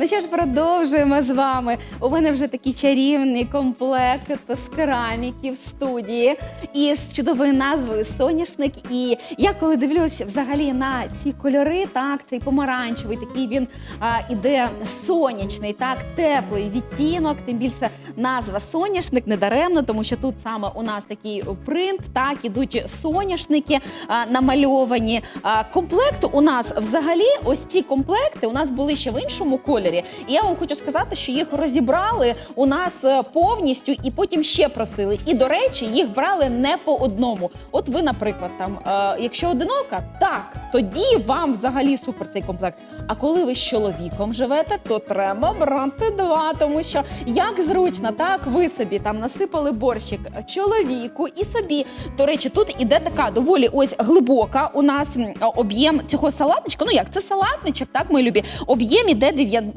Ну що ж, продовжуємо з вами. У мене вже такий чарівний комплект з кераміки в студії із чудовою назвою Соняшник. І я коли дивлюся взагалі на ці кольори, так цей помаранчевий, такий він а, іде сонячний, так теплий відтінок. Тим більше назва соняшник недаремно, тому що тут саме у нас такий принт, так ідуть соняшники а, намальовані. А, комплект у нас взагалі, ось ці комплекти у нас були ще в іншому кольорі. І я вам хочу сказати, що їх розібрали у нас е, повністю і потім ще просили. І до речі, їх брали не по одному. От ви, наприклад, там, е, якщо одинока, так тоді вам взагалі супер цей комплект. А коли ви з чоловіком живете, то треба брати два, тому що як зручно, так ви собі там насипали борщик чоловіку і собі. До речі, тут іде така доволі ось глибока у нас об'єм цього салатничка. Ну як це салатничок, так мої любі. Об'єм іде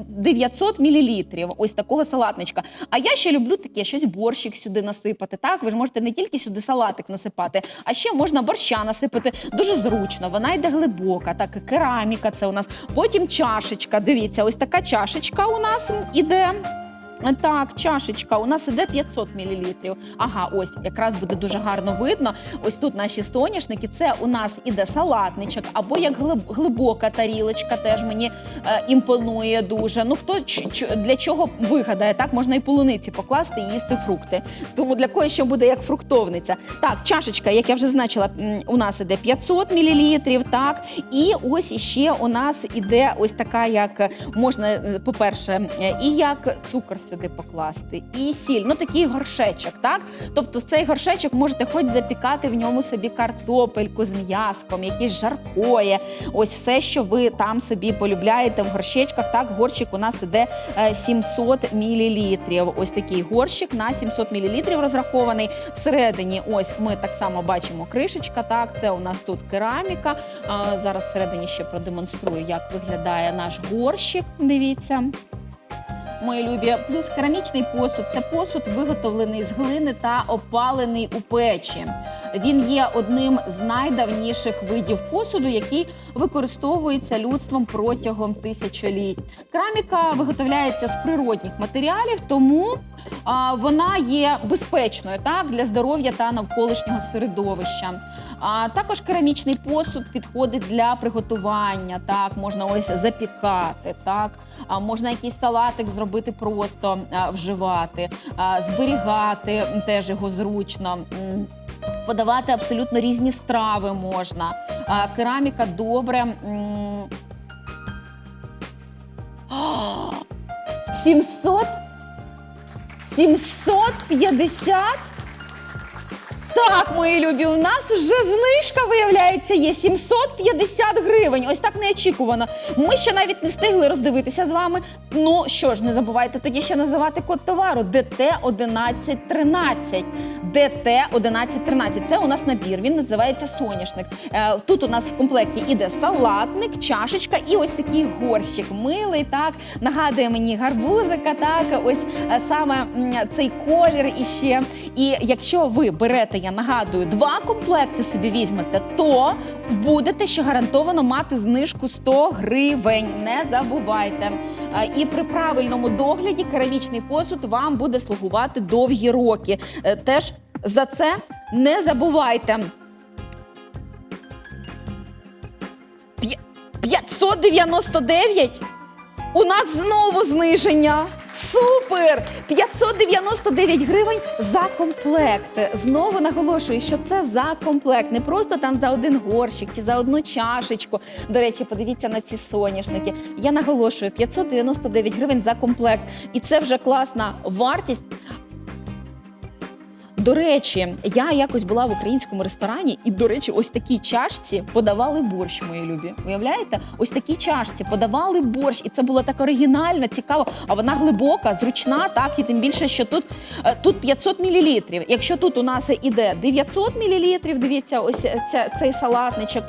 900 мл. Ось такого салатничка. А я ще люблю таке щось борщик сюди насипати. Так, ви ж можете не тільки сюди салатик насипати, а ще можна борща насипати. Дуже зручно. Вона йде глибока, так кераміка. Це у нас. Потім чашечка. Дивіться, ось така чашечка у нас іде. Так, чашечка. У нас іде 500 мл. Ага, ось якраз буде дуже гарно видно. Ось тут наші соняшники. Це у нас іде салатничок, або як глиб- глибока тарілочка, теж мені е, імпонує дуже. Ну хто ч- для чого вигадає? Так можна і полуниці покласти і їсти фрукти. Тому для кого що буде як фруктовниця. Так, чашечка, як я вже значила, у нас іде 500 мл, так. І ось іще у нас іде ось така, як можна, е, по-перше, е, і як цукор сюди покласти, і сіль. Ну такий горшечок, так? Тобто цей горшечок можете хоч запікати в ньому собі картопельку з м'яском, якісь жаркоє. Ось все, що ви там собі полюбляєте в горщечках. Так, горщик у нас іде е, 700 мл. Ось такий горщик на 700 мл розрахований. Всередині, ось ми так само бачимо кришечка. Так, це у нас тут кераміка. Зараз всередині ще продемонструю, як виглядає наш горщик. Дивіться. Мої любі, плюс керамічний посуд це посуд, виготовлений з глини та опалений у печі. Він є одним з найдавніших видів посуду, який використовується людством протягом тисячоліть. Кераміка виготовляється з природних матеріалів, тому а, вона є безпечною так для здоров'я та навколишнього середовища. А також керамічний посуд підходить для приготування. Так, можна ось запікати, так а можна якийсь салатик зробити просто вживати, зберігати теж його зручно. Подавати абсолютно різні страви можна. Кераміка добре. Сімсот? а, 700? 750? Так, мої любі, у нас вже знижка виявляється є 750 гривень. Ось так неочікувано. Ми ще навіть не встигли роздивитися з вами. Ну що ж, не забувайте тоді ще називати код товару ДТ 1113. ДТ 1113. Це у нас набір. Він називається соняшник. Е, Тут у нас в комплекті іде салатник, чашечка і ось такий горщик. Милий, так нагадує мені гарбузика. Так, ось е, саме цей колір іще. І якщо ви берете, я нагадую, два комплекти собі візьмете, то будете ще гарантовано мати знижку 100 гривень. Не забувайте. І при правильному догляді керамічний посуд вам буде слугувати довгі роки. Е, Теж за це не забувайте. П'я- 599? У нас знову зниження. Супер! 599 гривень за комплект. Знову наголошую, що це за комплект, не просто там за один горщик чи за одну чашечку. До речі, подивіться на ці соняшники. Я наголошую 599 гривень за комплект. І це вже класна вартість. До речі, я якось була в українському ресторані, і, до речі, ось такій чашці подавали борщ, мої любі. Уявляєте? Ось такій чашці подавали борщ, і це було так оригінально, цікаво. А вона глибока, зручна, так і тим більше, що тут, е, тут 500 мл. Якщо тут у нас іде 900 мл, дивіться, ось ця, цей салатничок.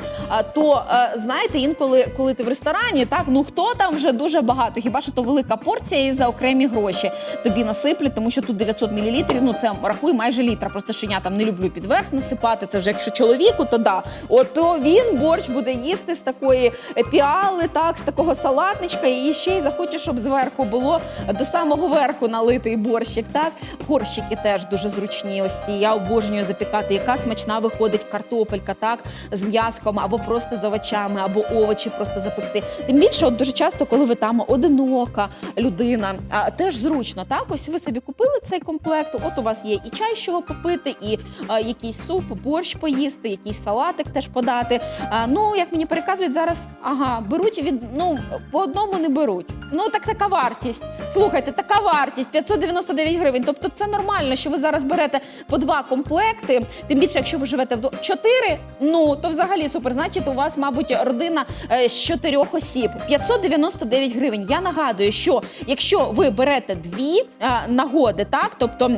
То е, знаєте, інколи, коли ти в ресторані, так ну хто там вже дуже багато, хіба що то велика порція і за окремі гроші тобі насиплять, тому що тут 900 мл, ну це рахуй майже літра. Просто що я там не люблю підверх насипати. Це вже якщо чоловіку, то да. От то він борщ буде їсти з такої піали, так, з такого салатничка, і ще й захоче, щоб зверху було до самого верху налитий борщик. Так, горщики теж дуже зручні. Ось ці я обожнюю запікати. Яка смачна виходить картопелька, так з м'яском або просто з овочами, або овочі просто запекти. Тим більше, от дуже часто, коли ви там одинока людина, а, теж зручно. Так, ось ви собі купили цей комплект. От у вас є і чай, з чого попити, і а, якийсь суп, борщ поїсти, якийсь салатик теж подати. А, ну, як мені переказують зараз, ага, беруть від ну по одному не беруть. Ну так така вартість. Слухайте, така вартість 599 гривень. Тобто це нормально, що ви зараз берете по два комплекти. Тим більше, якщо ви живете в чотири, ну то взагалі супер. Значить, у вас, мабуть, родина е, з чотирьох осіб. 599 гривень. Я нагадую, що якщо ви берете дві е, нагоди, так тобто.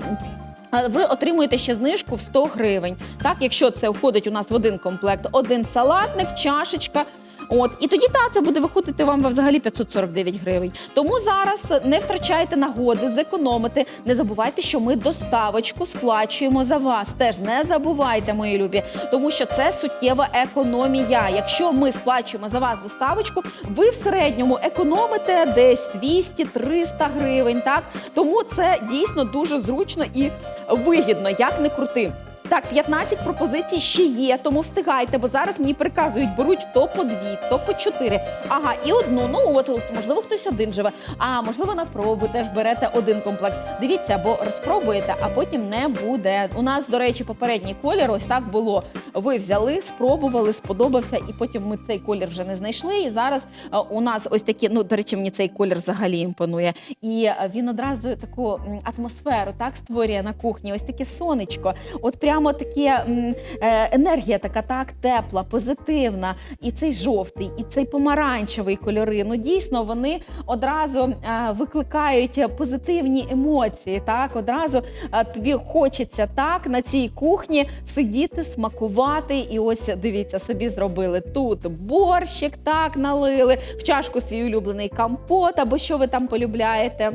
Ви отримуєте ще знижку в 100 гривень. Так, якщо це входить у нас в один комплект, один салатник, чашечка. От і тоді та це буде виходити вам взагалі 549 гривень. Тому зараз не втрачайте нагоди, зекономити. Не забувайте, що ми доставочку сплачуємо за вас. Теж не забувайте, мої любі, тому що це суттєва економія. Якщо ми сплачуємо за вас доставочку, ви в середньому економите десь 200-300 гривень. Так тому це дійсно дуже зручно і вигідно, як не крути. Так, 15 пропозицій ще є, тому встигайте, бо зараз мені приказують, беруть то по дві, то по чотири. Ага, і одну. Ну от можливо, хтось один живе. А можливо, на пробу теж берете один комплект. Дивіться, бо розпробуєте, а потім не буде. У нас, до речі, попередній колір ось так було. Ви взяли, спробували, сподобався, і потім ми цей колір вже не знайшли. І зараз е, у нас ось такі. Ну, до речі, мені цей колір взагалі імпонує. І е, він одразу таку атмосферу так створює на кухні. Ось таке сонечко. От прямо таке енергія така, так тепла, позитивна. І цей жовтий, і цей помаранчевий кольори. Ну дійсно вони одразу е, викликають позитивні емоції. Так, одразу е, тобі хочеться так на цій кухні сидіти, смакувати. І ось дивіться, собі зробили тут борщик, так налили в чашку свій улюблений компот, або що ви там полюбляєте.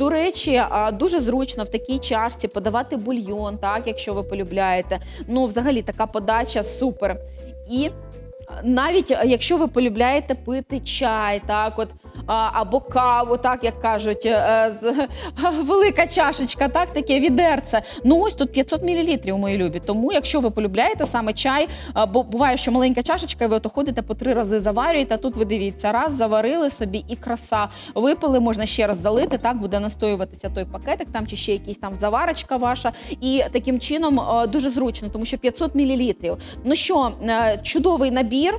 До речі, дуже зручно в такій чашці подавати бульйон, так, якщо ви полюбляєте. Ну, взагалі, така подача супер. І навіть якщо ви полюбляєте пити чай, так, от, або каву, так як кажуть, е, з- велика чашечка, так, таке відерце. Ну ось тут 500 мл, мої любі. Тому, якщо ви полюбляєте саме чай, бо буває, що маленька чашечка, ви ото ходите по три рази заварюєте. А тут ви дивіться, раз заварили собі і краса. Випили, можна ще раз залити. Так буде настоюватися той пакетик, там чи ще якийсь там заварочка ваша. І таким чином е, дуже зручно, тому що 500 мл. Ну що, е, чудовий набір.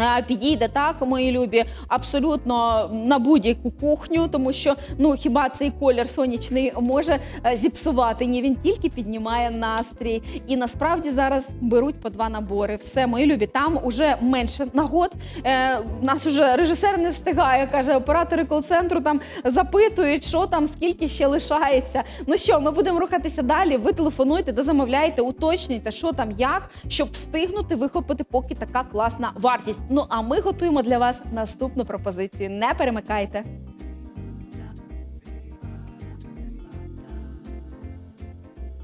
Е, Підійде так, мої любі, абсолютно на будь-яку кухню, тому що ну хіба цей колір сонячний може е, зіпсувати? Ні, він тільки піднімає настрій. І насправді зараз беруть по два набори. Все, мої любі, там уже менше нагод. Е, нас уже режисер не встигає. каже, оператори кол-центру там запитують, що там, скільки ще лишається. Ну що, ми будемо рухатися далі. Ви телефонуйте, дозамовляйте, уточнюйте, що там, як, щоб встигнути вихопити, поки така класна вартість. Ну а ми готуємо для вас наступну пропозицію. Не перемикайте.